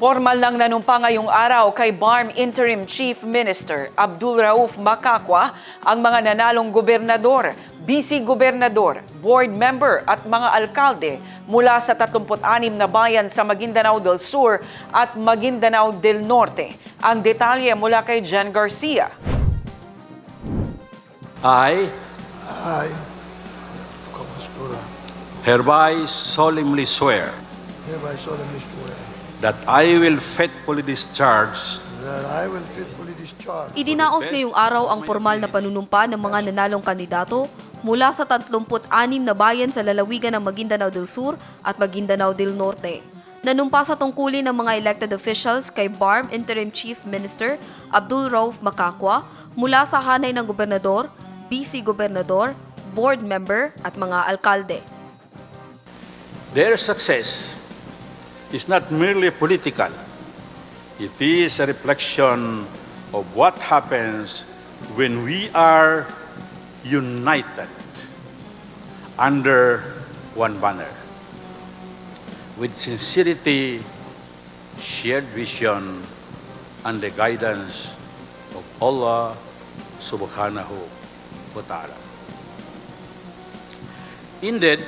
Formal nang nanumpa ngayong araw kay BARM Interim Chief Minister Abdul Rauf Makakwa ang mga nanalong gobernador, vice-gobernador, board member at mga alkalde mula sa 36 na bayan sa Maguindanao del Sur at Maguindanao del Norte. Ang detalye mula kay Jen Garcia. I I, hereby solemnly swear hereby solemnly swear that I will faithfully discharge that I will faithfully discharge Idinaos ngayong araw ang formal na panunumpa ng mga nanalong kandidato mula sa 36 na bayan sa lalawigan ng Maguindanao del Sur at Maguindanao del Norte. Nanumpa sa tungkulin ng mga elected officials kay BARM Interim Chief Minister Abdul Rauf Makakwa mula sa hanay ng gobernador, vice-gobernador, board member at mga alkalde. their success is not merely political. It is a reflection of what happens when we are united under one banner. With sincerity, shared vision, and the guidance of Allah subhanahu wa ta'ala. Indeed,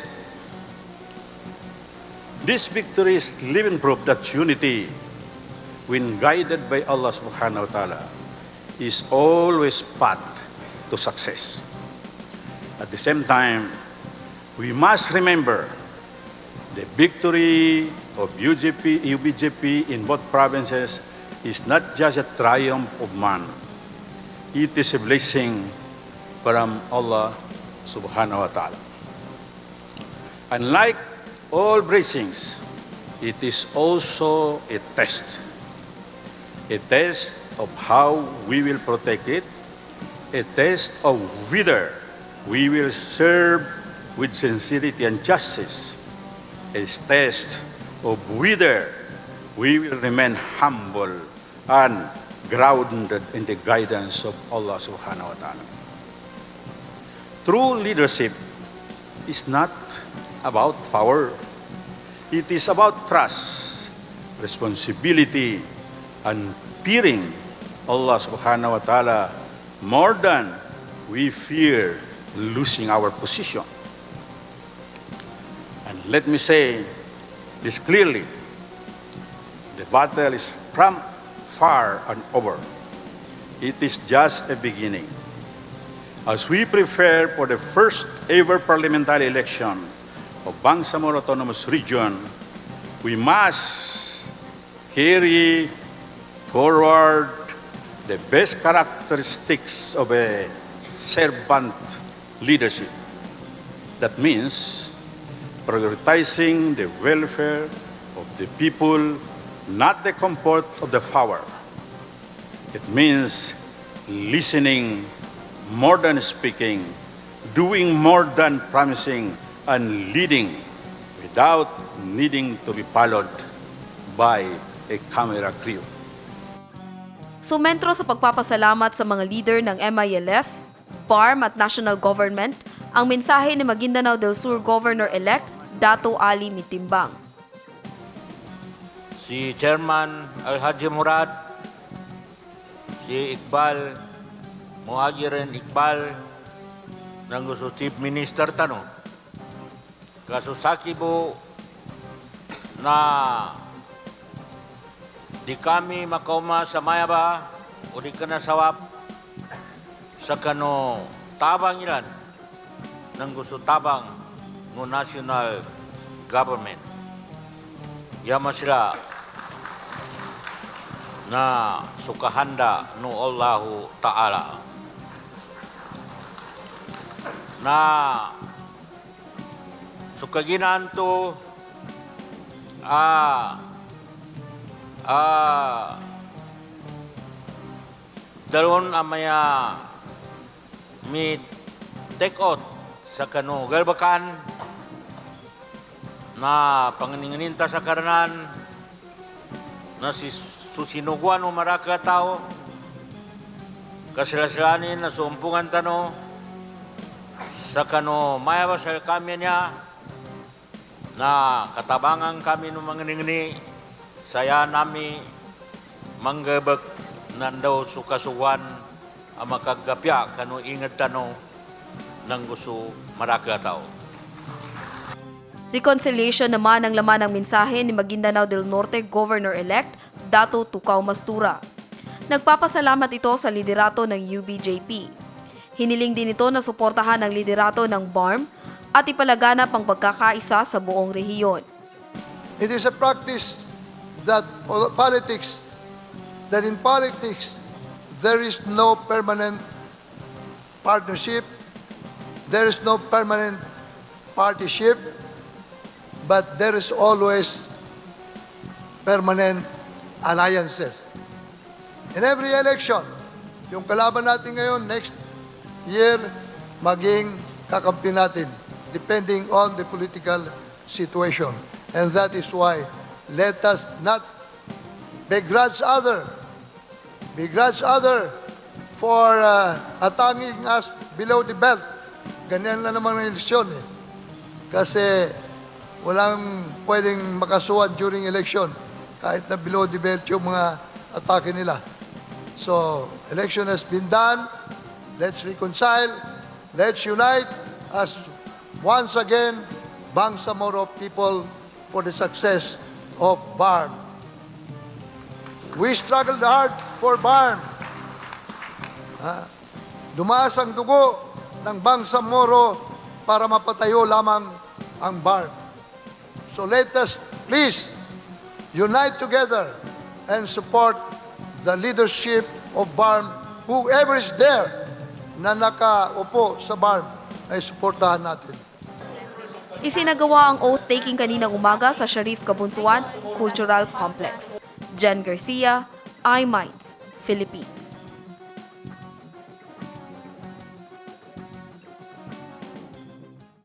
this victory is living proof that unity, when guided by Allah subhanahu wa ta'ala, is always path to success. At the same time, we must remember the victory of UGP, UBJP in both provinces is not just a triumph of man. It is a blessing from Allah subhanahu wa ta'ala. Unlike all blessings, it is also a test. A test of how we will protect it, a test of whether we will serve with sincerity and justice, a test of whether we will remain humble and grounded in the guidance of Allah subhanahu wa ta'ala. True leadership is not about power. It is about trust, responsibility, and fearing Allah subhanahu wa ta'ala more than we fear losing our position. And let me say this clearly. The battle is from far and over. It is just a beginning. As we prepare for the first ever parliamentary election of Bangsamoro Autonomous Region, we must carry forward the best characteristics of a servant leadership. That means prioritizing the welfare of the people, not the comfort of the power. It means listening more than speaking, doing more than promising, and leading without needing to be followed by a camera crew. Sumentro sa pagpapasalamat sa mga leader ng MILF, BARM at national government ang mensahe ni Maguindanao del Sur Governor-elect Dato Ali Mitimbang. si Chairman Al-Haji Murad, si Iqbal, Muhajirin Iqbal, ng Chief Minister tano. Kasusaki po na di kami makauma sa mayaba o di ka nasawap sa kano tabang ilan. Ng gusto tabang ng national government. Yaman sila na sukahanda no Allahu Ta'ala. Na sukaginaan to ah ah dalon amaya mi take out sa kanu galbakan na panganinganinta sa karanan na si susinuguan o maraka tao kasilaslanin na sumpungan tano sa kano mayaba sa kami niya na katabangan kami ng mga ningni Saya nami manggabak nandaw su kasuwan ang makagapya kanu ingat tano ng gusto maraka tao. Reconciliation naman ang laman ng mensahe ni Maguindanao del Norte Governor-elect Dato Tukaw Mastura. Nagpapasalamat ito sa liderato ng UBJP. Hiniling din ito na suportahan ang liderato ng BARM at ipalaganap ang pagkakaisa sa buong rehiyon. It is a practice that pol- politics, that in politics, there is no permanent partnership, there is no permanent partyship, but there is always permanent alliances. In every election, yung kalaban natin ngayon, next year, maging kakampi natin, depending on the political situation. And that is why, let us not begrudge other, begrudge other for uh, attacking us below the belt. Ganyan na naman ang eleksyon eh. Kasi walang pwedeng makasuhan during election kahit na below the belt yung mga atake nila. So, election has been done. Let's reconcile. Let's unite as once again Bangsamoro people for the success of BARM. We struggled hard for BARM. Ha? Dumaas ang dugo ng Bangsamoro para mapatayo lamang ang BARM. So let us please unite together and support the leadership of BARM. Whoever is there na nakaupo sa BARM ay suportahan natin. Isinagawa ang oath-taking kaninang umaga sa Sharif Kabunsuan Cultural Complex. Jen Garcia, iMinds, Philippines.